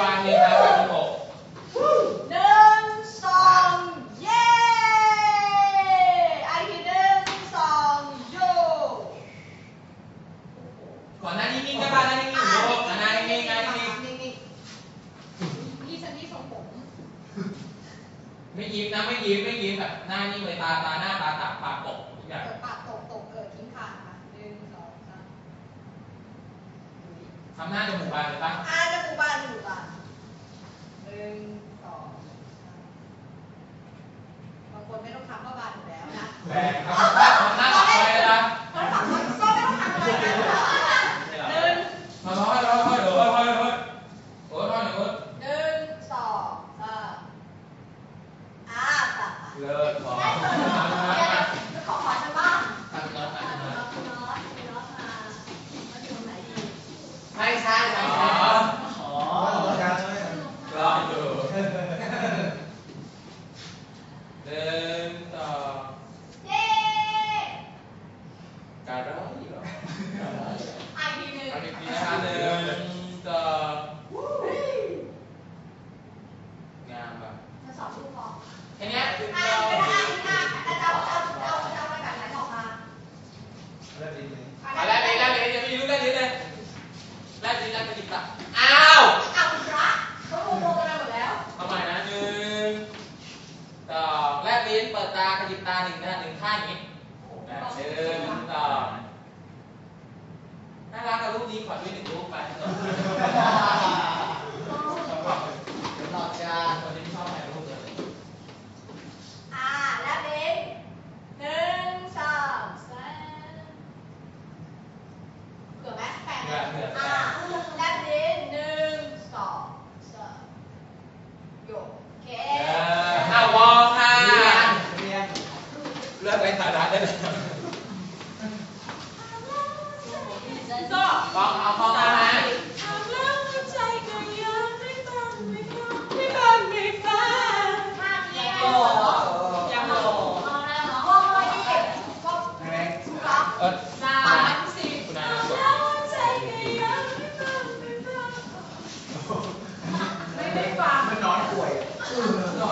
วันเลยครับวันที่หนึ่งสองเย้ไอคิดหนึ่งสองโยก่อนหน้านี้นิ่งๆก็บ้านหน้านิ่งๆอยู่โลกหน้านิ่งๆหน้านิ่งพี่ฉันนี่ทรงผมๆไม่ยิ้มนะไม่ยิ้มไม่ยิ้มแบบหน้านิ่งเลยตาตาหน้าตาตาปากปกทุกอย่าง เปิดปาก ทำหน้าจมูกบานเลยปะอาจมูกบานอยู่บานหนึ่งสองบางคนไม่ต้องทำก็บานอยู่แล้วนะ แปกครับ มีรู้ได้นี้เลยได้นี้ได้ไปติดตับอ้าวอ้าวพระเขาโมโมกันหมดแล้วทำไมนะหนึ่งสองแลบลิ้นเปิดตากระดิบตาหนึ่งนะหนึ่งข้างอย่างนี้เดินต่อน่ารักกับรูปนี้ขอด้วยหนึ่งรูปไป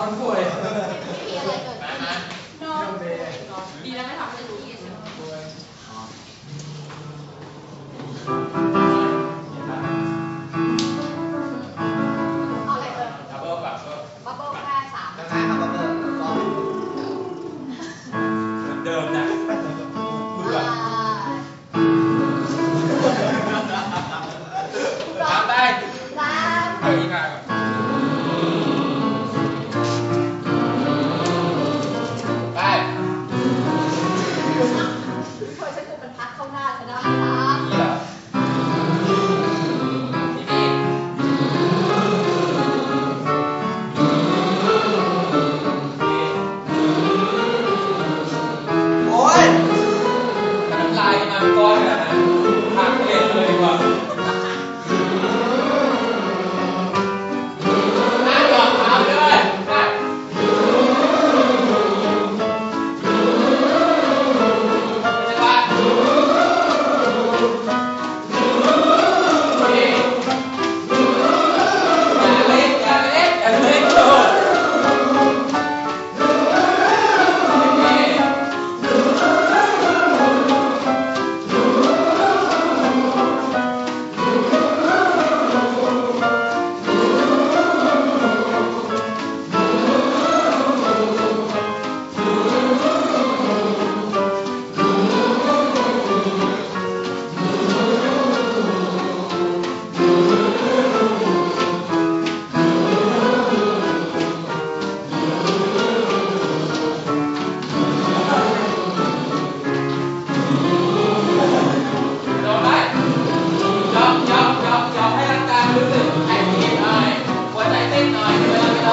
uma poeta.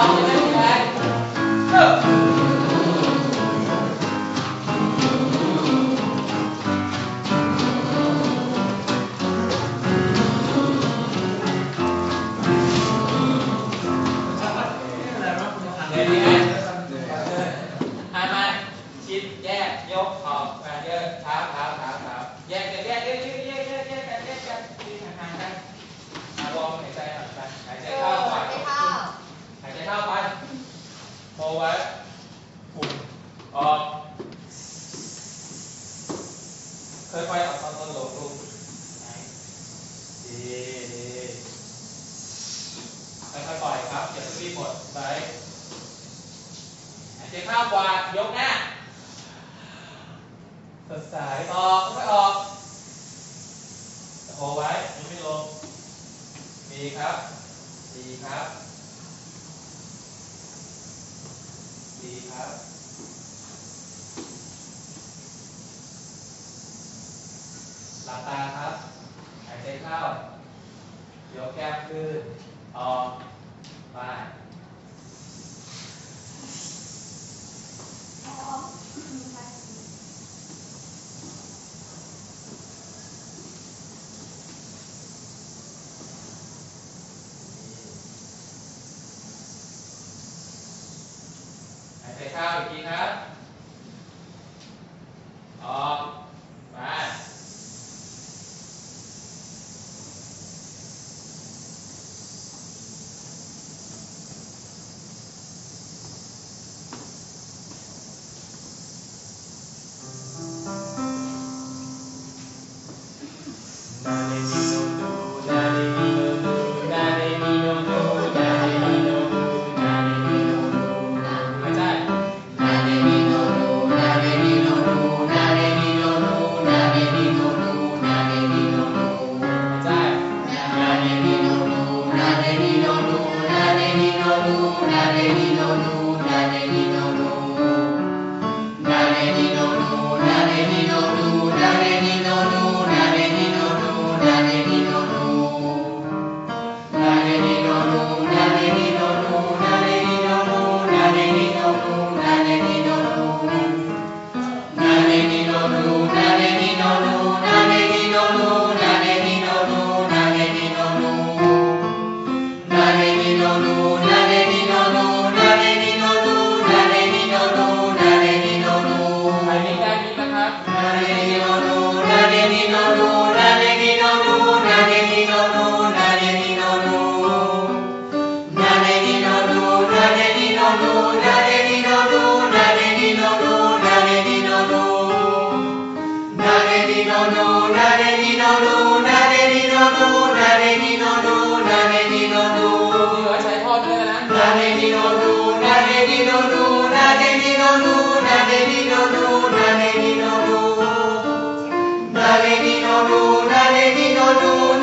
Amen. ค่อยๆเอาตอนต้นลงลูกดีดีค่อยๆปล่อยครับอย่ารีบดไปเจ็บข้าววาดยกหน้าสดสายออกค่อยออกโหไว้ยังไม่ลงดีครับดีครับดีครับ หลับตาครับ หายใจเข้า ยกแก้มขึ้นออกไป มนี้นะครับนี่ไว้ใช้ Lord.